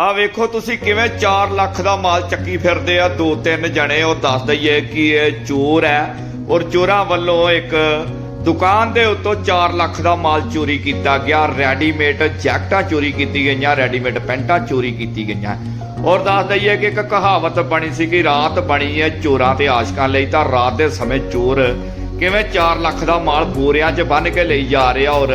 ਆ ਵੇਖੋ ਤੁਸੀਂ ਕਿਵੇਂ 4 ਲੱਖ ਦਾ ਮਾਲ ਚੱਕੀ ਫਿਰਦੇ ਆ, ਦੋ ਤਿੰਨ ਜਣੇ, ਉਹ ਦੱਸ ਦਈਏ ਕਿ ਇਹ ਚੋਰ ਹੈ। ਔਰ ਚੋਰਾਂ ਵੱਲੋਂ ਇੱਕ ਦੁਕਾਨ ਦੇ ਉੱਤੋਂ 4 ਲੱਖ ਦਾ ਮਾਲ ਚੋਰੀ ਕੀਤਾ ਗਿਆ। ਰੈਡੀਮੇਡ ਜੈਕਟਾਂ ਚੋਰੀ ਕੀਤੀ ਗਈਆਂ, ਰੈਡੀਮੇਡ ਪੈਂਟਾਂ ਚੋਰੀ ਕੀਤੀ ਗਈਆਂ। ਔਰ ਦੱਸ ਦਈਏ ਕਿ ਇੱਕ ਕਹਾਵਤ ਬਣੀ ਸੀ ਕਿ ਰਾਤ ਬਣੀ ਹੈ ਚੋਰਾਂ ਤੇ ਆਸ਼ਕਾਂ ਲਈ, ਤਾਂ ਰਾਤ ਦੇ ਸਮੇਂ ਚੋਰ ਕਿਵੇਂ 4 ਲੱਖ ਦਾ ਮਾਲ ਬੋਰਿਆਂ 'ਚ ਬੰਨ ਕੇ ਲਈ ਜਾ ਰਿਹਾ ਔਰ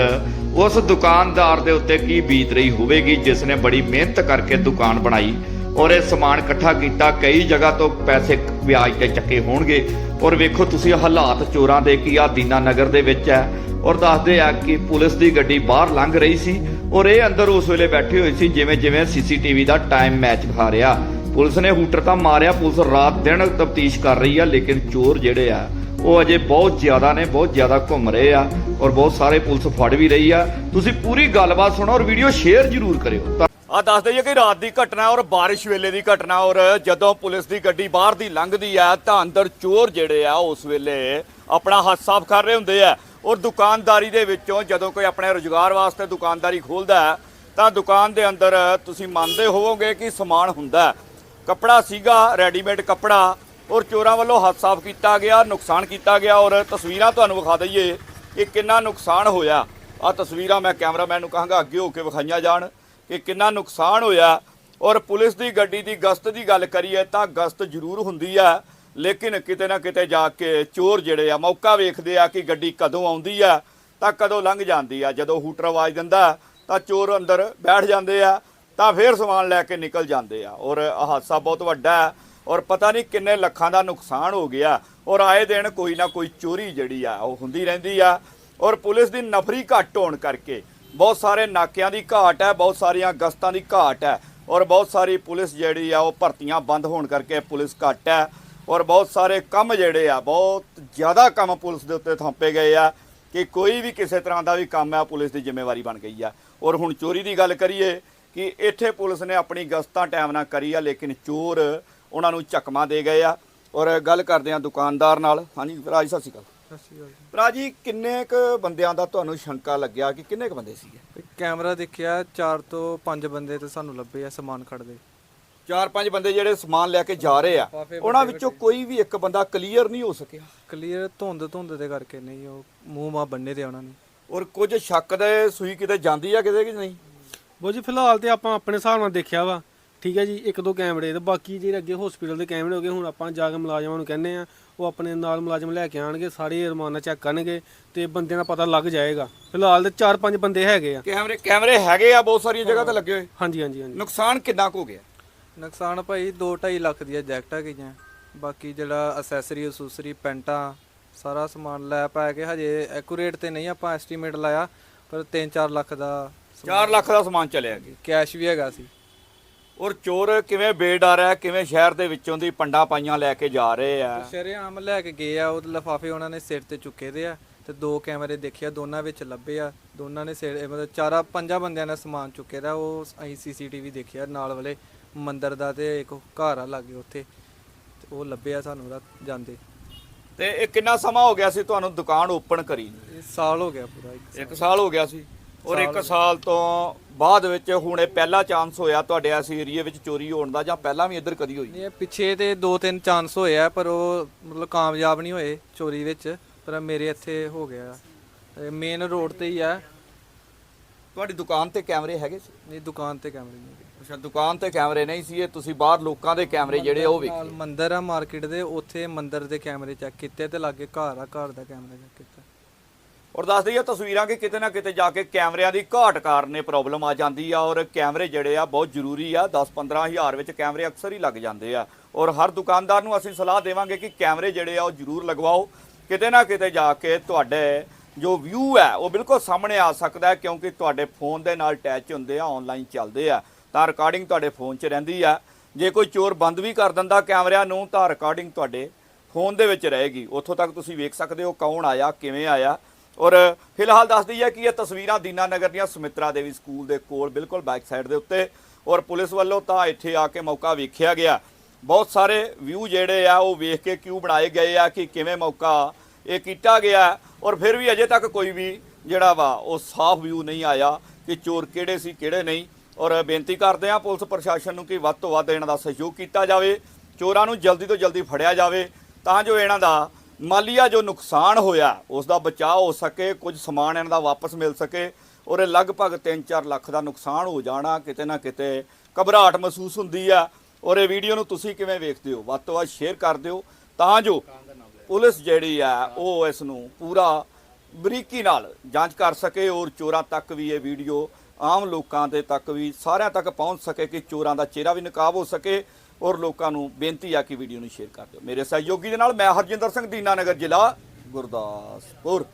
ਉਸ ਦੁਕਾਨਦਾਰ ਦੇ ਉੱਤੇ ਕੀ ਬੀਤ ਰਹੀ ਹੋਵੇਗੀ, ਜਿਸ ਨੇ ਬੜੀ ਮਿਹਨਤ ਕਰਕੇ ਦੁਕਾਨ ਬਣਾਈ ਔਰ ਇਹ ਸਮਾਨ ਇਕੱਠਾ ਕੀਤਾ, ਕਈ ਜਗ੍ਹਾ ਤੋਂ ਪੈਸੇ ਵਿਆਜ ਤੇ ਚੱਕੇ ਹੋਣਗੇ। ਔਰ ਵੇਖੋ ਤੁਸੀਂ ਹਾਲਾਤ ਚੋਰਾਂ ਦੇ ਕੀ ਆ, ਦੀਨਾ ਨਗਰ ਦੇ ਵਿੱਚ ਹੈ ਔਰ ਦੱਸਦੇ ਆ ਕਿ ਪੁਲਿਸ ਦੀ ਗੱਡੀ ਬਾਹਰ ਲੰਘ ਰਹੀ ਸੀ ਔਰ ਇਹ ਅੰਦਰ ਉਸ ਵੇਲੇ ਬੈਠੇ ਹੋਏ ਸੀ, ਜਿਵੇਂ ਜਿਵੇਂ ਸੀਸੀਟੀਵੀ ਦਾ ਟਾਈਮ ਮੈਚ ਖਾ ਰਿਹਾ। ਪੁਲਿਸ ਨੇ ਹੂਟਰ ਤਾਂ ਮਾਰਿਆ, ਪੁਲਿਸ ਰਾਤ ਦਿਨ ਤਫਤੀਸ਼ ਕਰ ਰਹੀ ਆ, ਲੇਕਿਨ ਚੋਰ ਜਿਹੜੇ ਆ ਉਹ ਅਜੇ ਬਹੁਤ ਜ਼ਿਆਦਾ ਨੇ, ਬਹੁਤ ਜ਼ਿਆਦਾ ਘੁੰਮ ਰਹੇ ਆ ਔਰ ਬਹੁਤ ਸਾਰੇ ਪੁਲਿਸ ਫੜ ਵੀ ਰਹੀ ਆ। ਤੁਸੀਂ ਪੂਰੀ ਗੱਲਬਾਤ ਸੁਣੋ ਔਰ ਵੀਡੀਓ ਸ਼ੇਅਰ ਜ਼ਰੂਰ ਕਰਿਓ। ਆ ਦੱਸ ਦਈਏ ਕਿ ਰਾਤ ਦੀ ਘਟਨਾ ਔਰ ਬਾਰਿਸ਼ ਵੇਲੇ ਦੀ ਘਟਨਾ ਔਰ ਜਦੋਂ ਪੁਲਿਸ ਦੀ ਗੱਡੀ ਬਾਹਰ ਦੀ ਲੰਘਦੀ ਆ ਤਾਂ ਅੰਦਰ ਚੋਰ ਜਿਹੜੇ ਆ ਉਸ ਵੇਲੇ ਆਪਣਾ ਹੱਥ ਸਾਫ਼ ਕਰ ਰਹੇ ਹੁੰਦੇ ਆ ਔਰ ਦੁਕਾਨਦਾਰੀ ਦੇ ਵਿੱਚੋਂ ਜਦੋਂ ਕੋਈ ਆਪਣੇ ਰੁਜ਼ਗਾਰ ਵਾਸਤੇ ਦੁਕਾਨਦਾਰੀ ਖੋਲਦਾ ਹੈ, ਤਾਂ ਦੁਕਾਨ ਦੇ ਅੰਦਰ ਤੁਸੀਂ ਮੰਨਦੇ ਹੋਵੋਗੇ ਕਿ ਸਮਾਨ ਹੁੰਦਾ ਕੱਪੜਾ ਸੀਗਾ ਰੈਡੀਮੇਡ ਕੱਪੜਾ ਔਰ ਚੋਰਾਂ ਵੱਲੋਂ ਹੱਥ ਸਾਫ਼ ਕੀਤਾ ਗਿਆ, ਨੁਕਸਾਨ ਕੀਤਾ ਗਿਆ ਔਰ ਤਸਵੀਰਾਂ ਤੁਹਾਨੂੰ ਵਿਖਾ ਦਈਏ ਕਿ ਕਿੰਨਾ ਨੁਕਸਾਨ ਹੋਇਆ। ਆ ਤਸਵੀਰਾਂ ਮੈਂ ਕੈਮਰਾਮੈਨ ਨੂੰ ਕਹਾਂਗਾ, ਅੱਗੇ ਹੋ ਕੇ ਵਿਖਾਈਆਂ ਜਾਣ ਕਿ ਕਿੰਨਾ ਨੁਕਸਾਨ ਹੋਇਆ। ਔਰ ਪੁਲਿਸ ਦੀ ਗੱਡੀ ਦੀ ਗਸ਼ਤ ਦੀ ਗੱਲ ਕਰੀਏ ਤਾਂ ਗਸ਼ਤ ਜ਼ਰੂਰ ਹੁੰਦੀ ਆ, ਲੇਕਿਨ ਕਿਤੇ ਨਾ ਕਿਤੇ ਜਾ ਕੇ ਚੋਰ ਜਿਹੜੇ ਆ ਮੌਕਾ ਵੇਖਦੇ ਆ ਕਿ ਗੱਡੀ ਕਦੋਂ ਆਉਂਦੀ ਆ, ਤਾਂ ਕਦੋਂ ਲੰਘ ਜਾਂਦੀ ਆ। ਜਦੋਂ ਹੂਟਰ ਆਵਾਜ਼ ਦਿੰਦਾ, ਤਾਂ ਚੋਰ ਅੰਦਰ ਬੈਠ ਜਾਂਦੇ ਆ, ਤਾਂ ਫੇਰ ਸਮਾਨ ਲੈ ਕੇ ਨਿਕਲ ਜਾਂਦੇ ਆ। ਔਰ ਹਾਦਸਾ ਬਹੁਤ ਵੱਡਾ ਹੈ। ਔਰ ਪਤਾ ਨਹੀਂ ਕਿੰਨੇ ਲੱਖਾਂ ਦਾ ਨੁਕਸਾਨ ਹੋ ਗਿਆ। ਔਰ ਆਏ ਦਿਨ ਕੋਈ ਨਾ ਕੋਈ ਚੋਰੀ ਜਿਹੜੀ ਆ, ਉਹ ਹੁੰਦੀ ਰਹਿੰਦੀ ਆ। ਔਰ ਪੁਲਿਸ ਦੀ ਨਫਰੀ ਘੱਟ ਹੋਣ ਕਰਕੇ ਬਹੁਤ ਸਾਰੇ ਨਾਕਿਆਂ ਦੀ ਘਾਟ ਹੈ, ਬਹੁਤ ਸਾਰੀਆਂ ਗਸਤਾਂ ਦੀ ਘਾਟ ਹੈ। ਔਰ ਬਹੁਤ ਸਾਰੀ ਪੁਲਿਸ ਜਿਹੜੀ ਆ, ਉਹ ਭਰਤੀਆਂ ਬੰਦ ਹੋਣ ਕਰਕੇ ਪੁਲਿਸ ਘੱਟ ਹੈ। ਔਰ ਬਹੁਤ ਸਾਰੇ ਕੰਮ ਜਿਹੜੇ ਆ, ਬਹੁਤ ਜ਼ਿਆਦਾ ਕੰਮ ਪੁਲਿਸ ਦੇ ਉੱਤੇ ਥੰਪੇ ਗਏ ਆ ਕਿ ਕੋਈ ਵੀ ਕਿਸੇ ਤਰ੍ਹਾਂ ਦਾ ਵੀ ਕੰਮ ਆ ਪੁਲਿਸ ਦੀ ਜ਼ਿੰਮੇਵਾਰੀ ਬਣ ਗਈ ਆ। ਔਰ ਹੁਣ ਚੋਰੀ ਦੀ ਗੱਲ ਕਰੀਏ ਕਿ ਇੱਥੇ ਪੁਲਿਸ ਨੇ ਆਪਣੀ ਗਸ਼ਤਾਂ ਟਾਈਮ ਨਾਲ ਕਰੀ ਆ, ਲੇਕਿਨ ਚੋਰ ਉਹਨਾਂ ਨੂੰ ਚੱਕਮਾ ਦੇ ਗਏ ਆ। ਔਰ ਗੱਲ ਕਰਦੇ ਆ ਦੁਕਾਨਦਾਰ ਨਾਲ। ਹਾਂਜੀ ਰਾਜ ਸਤਿ ਸ਼੍ਰੀ ਅਕਾਲ। ਸਤਿ ਸ਼੍ਰੀ ਅਕਾਲ ਜੀ। ਭਰਾ ਜੀ ਕਿੰਨੇ ਕ ਬੰਦਿਆਂ ਦਾ ਤੁਹਾਨੂੰ ਸ਼ੰਕਾ ਲੱਗਿਆ ਕਿ ਕਿੰਨੇ ਕ ਬੰਦੇ ਸੀਗੇ? ਕੈਮਰਾ ਦੇਖਿਆ 4 ਤੋਂ 5 ਬੰਦੇ ਤੇ ਸਾਨੂੰ ਲੱਭੇ ਆ ਸਮਾਨ ਖੜਦੇ ਚਾਰ ਪੰਜ ਬੰਦੇ ਜਿਹੜੇ ਸਮਾਨ ਲੈ ਕੇ ਜਾ ਰਹੇ ਆ ਉਹਨਾਂ ਵਿੱਚੋਂ ਕੋਈ ਵੀ ਇੱਕ ਬੰਦਾ ਕਲੀਅਰ ਨਹੀਂ ਹੋ ਸਕਿਆ। ਕਲੀਅਰ ਧੁੰਦ ਧੁੰਦ ਦੇ ਕਰਕੇ ਨਹੀਂ ਉਹ ਮੂੰਹ ਮਾ ਬੰਨੇ ਤੇ ਉਹਨਾਂ ਨੇ। ਔਰ ਕੁਝ ਸ਼ੱਕ ਦੇ ਸੂਈ ਕਿਤੇ ਜਾਂਦੀ ਆ ਕਿਤੇ ਕਿ ਨਹੀਂ? ਬੋ ਜੀ ਫਿਲਹਾਲ ਤੇ ਆਪਾਂ ਆਪਣੇ ਹਿਸਾਬ ਨਾਲ ਦੇਖਿਆ ਵਾ ਠੀਕ ਹੈ ਜੀ ਇੱਕ ਦੋ ਕੈਮਰੇ ਤੇ ਬਾਕੀ ਜਿਹੜੇ ਅੱਗੇ ਹਸਪੀਟਲ ਦੇ ਕੈਮਰੇ ਹੋ ਗਏ ਹੁਣ ਆਪਾਂ ਜਾ ਕੇ ਮੁਲਾਜ਼ਮਾਂ ਨੂੰ ਕਹਿੰਦੇ ਆ ਉਹ ਆਪਣੇ ਨਾਲ ਮੁਲਾਜ਼ਮ ਲੈ ਕੇ ਆਣਗੇ ਸਾਰੇ ਰਮਾਨਾ ਚੈੱਕ ਕਰਨਗੇ ਤੇ ਬੰਦਿਆਂ ਦਾ ਪਤਾ ਲੱਗ ਜਾਏਗਾ। ਫਿਲਹਾਲ ਤੇ 4-5 ਬੰਦੇ ਹੈਗੇ ਆ। ਕੈਮਰੇ ਕੈਮਰੇ ਹੈਗੇ ਆ ਬਹੁਤ ਸਾਰੀਆਂ ਜਗ੍ਹਾ ਤੇ ਲੱਗੇ ਹੋਏ। ਹਾਂਜੀ ਹਾਂਜੀ ਹਾਂਜੀ। ਨੁਕਸਾਨ ਕਿੰਨਾ ਕੁ ਹੋ ਗਿਆ? ਨੁਕਸਾਨ ਭਾਈ 2.5 ਲੱਖ ਦੀਆਂ ਜੈਕਟਾਂ ਗਈਆਂ। ਬਾਕੀ ਜਿਹੜਾ ਅਸੈਸਰੀ ਅਸੂਸਰੀ ਪੈਂਟਾਂ ਸਾਰਾ ਸਮਾਨ ਲੈ ਪਾ ਕੇ ਹਜੇ ਐਕੂਰੇਟ ਤੇ ਨਹੀਂ ਆਪਾਂ ਐਸਟੀਮੇਟ ਲਾਇਆ ਪਰ 3-4 ਲੱਖ ਦਾ 4 ਲੱਖ ਦਾ ਸਮਾਨ ਚਲਿਆ ਗਿਆ ਕੈਸ਼ ਵੀ ਹੈਗਾ ਸੀ। ਔਰ ਚੋਰ ਕਿਵੇਂ ਬੇਡਰ ਹੈ ਕਿਵੇਂ ਸ਼ਹਿਰ ਦੇ ਵਿੱਚੋਂ ਦੀ ਪੰਡਾ ਪਾਈਆਂ ਲੈ ਕੇ ਜਾ ਰਹੇ ਆ? ਸ਼ਰੇਆਮ ਲੈ ਕੇ ਗਏ ਆ ਉਹ ਲਫਾਫੇ ਉਹਨਾਂ ਨੇ ਸਿਰ ਤੇ ਚੁੱਕੇ ਦੇ ਆ ਤੇ ਦੋ ਕੈਮਰੇ ਦੇਖਿਆ ਦੋਨਾਂ ਵਿੱਚ ਲੱਭੇ ਆ ਦੋਨਾਂ ਨੇ ਸਿਰ ਇਹ ਮਤਲਬ ਚਾਰਾ ਪੰਜਾਂ ਬੰਦਿਆਂ ਨੇ ਸਮਾਨ ਚੁੱਕੇ ਦਾ ਉਹ ਅਸੀਂ ਸੀਸੀਟੀਵੀ ਦੇਖਿਆ ਨਾਲ ਵਾਲੇ ਮੰਦਿਰ ਦਾ ਤੇ ਇੱਕ ਘਰ ਆ ਲਾਗੇ ਉੱਥੇ ਤੇ ਉਹ ਲੱਭੇ ਆ ਸਾਨੂੰ ਰਾਤ ਜਾਂਦੇ। ਤੇ ਇਹ ਕਿੰਨਾ ਸਮਾਂ ਹੋ ਗਿਆ ਸੀ ਤੁਹਾਨੂੰ ਦੁਕਾਨ ਓਪਨ ਕਰੀ? ਨੂੰ? ਇਹ ਸਾਲ ਹੋ ਗਿਆ ਪੂਰਾ ਇੱਕ ਇੱਕ ਸਾਲ ਹੋ ਗਿਆ ਸੀ। ਔਰ ਇੱਕ ਸਾਲ ਤੋਂ ਬਾਅਦ ਵਿੱਚ ਹੁਣ ਇਹ ਪਹਿਲਾ ਚਾਂਸ ਹੋਇਆ ਤੁਹਾਡੇ ਇਸ ਏਰੀਏ ਵਿੱਚ ਚੋਰੀ ਹੋਣ ਦਾ ਜਾਂ ਪਹਿਲਾਂ ਵੀ ਇੱਧਰ ਕਦੀ ਹੋਈ? ਨਹੀਂ ਇਹ ਪਿੱਛੇ ਤੇ ਦੋ ਤਿੰਨ ਚਾਂਸ ਹੋਏ ਆ ਪਰ ਉਹ ਮਤਲਬ ਕਾਮਯਾਬ ਨਹੀਂ ਹੋਏ ਚੋਰੀ ਵਿੱਚ ਪਰ ਮੇਰੇ ਇੱਥੇ ਹੋ ਗਿਆ। ਮੇਨ ਰੋਡ ਤੇ ਹੀ ਆ। ਤੁਹਾਡੀ ਦੁਕਾਨ ਤੇ ਕੈਮਰੇ ਹੈਗੇ ਸੀ? ਇਹ ਦੁਕਾਨ ਤੇ ਕੈਮਰੇ ਨਹੀਂ ਅੱਛਾ ਦੁਕਾਨ ਤੇ ਕੈਮਰੇ ਨਹੀਂ ਸੀ ਇਹ ਤੁਸੀਂ ਬਾਹਰ ਲੋਕਾਂ ਦੇ ਕੈਮਰੇ ਜਿਹੜੇ ਉਹ ਨਾਲ ਵੇਖੇ। ਮੰਦਿਰ ਆ ਮਾਰਕੀਟ ਦੇ ਉੱਥੇ ਮੰਦਿਰ ਦੇ ਕੈਮਰੇ ਚੈੱਕ ਕੀਤੇ ਤੇ ਲਾਗੇ ਘਰ ਆ ਘਰ ਦਾ ਕੈਮਰਾ ਚੈੱਕ ਕੀਤਾ। ਔਰ ਦੱਸ ਦਈਏ ਤਸਵੀਰਾਂ ਕਿ ਕਿਤੇ ਨਾ ਕਿਤੇ ਜਾ ਕੇ ਕੈਮਰਿਆਂ ਦੀ ਘਾਟ ਕਾਰਨ ਇਹ ਪ੍ਰੋਬਲਮ ਆ ਜਾਂਦੀ ਆ ਔਰ ਕੈਮਰੇ ਜਿਹੜੇ ਆ ਬਹੁਤ ਜ਼ਰੂਰੀ ਆ। 10-15 ਹਜ਼ਾਰ ਵਿੱਚ ਕੈਮਰੇ ਅਕਸਰ ਹੀ ਲੱਗ ਜਾਂਦੇ ਆ। ਔਰ ਹਰ ਦੁਕਾਨਦਾਰ ਨੂੰ ਅਸੀਂ ਸਲਾਹ ਦੇਵਾਂਗੇ ਕਿ ਕੈਮਰੇ ਜਿਹੜੇ ਆ ਉਹ ਜ਼ਰੂਰ ਲਗਵਾਓ। ਕਿਤੇ ਨਾ ਕਿਤੇ ਜਾ ਕੇ ਤੁਹਾਡੇ ਜੋ ਵਿਊ ਹੈ ਉਹ ਬਿਲਕੁਲ ਸਾਹਮਣੇ ਆ ਸਕਦਾ ਹੈ ਕਿਉਂਕਿ ਤੁਹਾਡੇ ਫੋਨ ਦੇ ਨਾਲ ਅਟੈਚ ਹੁੰਦੇ ਆ ਆਨਲਾਈਨ ਚੱਲਦੇ ਆ। ਤਾਂ ਰਿਕਾਰਡਿੰਗ ਤੁਹਾਡੇ ਫੋਨ 'ਚ ਰਹਿੰਦੀ ਆ। ਜੇ ਕੋਈ ਚੋਰ ਬੰਦ ਵੀ ਕਰ ਦਿੰਦਾ ਕੈਮਰਿਆਂ ਨੂੰ, ਤਾਂ ਰਿਕਾਰਡਿੰਗ ਤੁਹਾਡੇ ਫੋਨ ਦੇ ਵਿੱਚ ਰਹੇਗੀ। ਉੱਥੋਂ ਤੱਕ ਤੁਸੀਂ ਵੇਖ ਸਕਦੇ ਹੋ ਕੌਣ ਆਇਆ, ਕਿਵੇਂ ਆਇਆ। ਔਰ ਫਿਲਹਾਲ ਦੱਸਦੀ ਹੈ ਕਿ ਇਹ ਤਸਵੀਰਾਂ ਦੀਨਾ ਨਗਰ ਦੀਆਂ ਸੁਮਿਤਰਾ ਦੇਵੀ ਸਕੂਲ ਦੇ ਕੋਲ ਬਿਲਕੁਲ ਬੈਕ ਸਾਈਡ ਦੇ ਉੱਤੇ ਔਰ ਪੁਲਿਸ ਵੱਲੋਂ ਤਾਂ ਇੱਥੇ ਆ ਕੇ ਮੌਕਾ ਵੇਖਿਆ ਗਿਆ। ਬਹੁਤ ਸਾਰੇ ਵਿਊ ਜਿਹੜੇ ਆ ਉਹ ਵੇਖ ਕੇ ਕਿਉਂ ਬਣਾਏ ਗਏ ਆ ਕਿ ਕਿਵੇਂ ਮੌਕਾ ਇਹ ਕੀਤਾ ਗਿਆ ਔਰ ਫਿਰ ਵੀ ਅਜੇ ਤੱਕ ਕੋਈ ਵੀ ਜਿਹੜਾ ਵਾ ਉਹ ਸਾਫ਼ ਵਿਊ ਨਹੀਂ ਆਇਆ ਕਿ ਚੋਰ ਕਿਹੜੇ ਸੀ, ਕਿਹੜੇ ਨਹੀਂ। ਔਰ ਬੇਨਤੀ ਕਰਦੇ ਹਾਂ ਪੁਲਿਸ ਪ੍ਰਸ਼ਾਸਨ ਨੂੰ ਕਿ ਵੱਧ ਤੋਂ ਵੱਧ ਇਹਨਾਂ ਦਾ ਸਹਿਯੋਗ ਕੀਤਾ ਜਾਵੇ, ਚੋਰਾਂ ਨੂੰ ਜਲਦੀ ਤੋਂ ਜਲਦੀ ਫੜਿਆ ਜਾਵੇ। ਤਾਂ ਜੋ ਇਹਨਾਂ ਦਾ ਮਾਲੀਆ ਜੋ ਨੁਕਸਾਨ ਹੋਇਆ ਉਸ ਦਾ ਬਚਾਅ ਹੋ ਸਕੇ, ਕੁਝ ਸਮਾਨ ਇਹਨਾਂ ਦਾ ਵਾਪਸ ਮਿਲ ਸਕੇ ਔਰ ਇਹ ਲਗਭਗ 3-4 ਲੱਖ ਦਾ ਨੁਕਸਾਨ ਹੋ ਜਾਣਾ, ਕਿਤੇ ਨਾ ਕਿਤੇ ਘਬਰਾਹਟ ਮਹਿਸੂਸ ਹੁੰਦੀ ਆ ਔਰ ਇਹ ਵੀਡੀਓ ਨੂੰ ਤੁਸੀਂ ਕਿਵੇਂ ਵੇਖਦੇ ਹੋ? ਵੱਧ ਤੋਂ ਵੱਧ ਸ਼ੇਅਰ ਕਰ ਦਿਓ। ਤਾਂ ਜੋ ਪੁਲਿਸ ਜਿਹੜੀ ਆ, ਉਹ ਇਸ ਨੂੰ ਪੂਰਾ ਬਰੀਕੀ ਨਾਲ ਜਾਂਚ ਕਰ ਸਕੇ ਔਰ ਚੋਰਾਂ ਤੱਕ ਵੀ ਇਹ ਵੀਡੀਓ ਆਮ ਲੋਕਾਂ ਦੇ ਤੱਕ ਵੀ, ਸਾਰਿਆਂ ਤੱਕ ਪਹੁੰਚ ਸਕੇ ਕਿ ਚੋਰਾਂ ਦਾ ਚਿਹਰਾ ਵੀ ਨਕਾਬ ਹੋ ਸਕੇ। ਔਰ ਲੋਕਾਂ ਨੂੰ ਬੇਨਤੀ ਆ ਕਿ ਵੀਡੀਓ ਨੂੰ ਸ਼ੇਅਰ ਕਰ ਦਿਓ। ਮੇਰੇ ਸਹਿਯੋਗੀ ਦੇ ਨਾਲ ਮੈਂ ਹਰਜਿੰਦਰ ਸਿੰਘ, ਦੀਨਾਨਗਰ ਜ਼ਿਲ੍ਹਾ ਗੁਰਦਾਸਪੁਰ।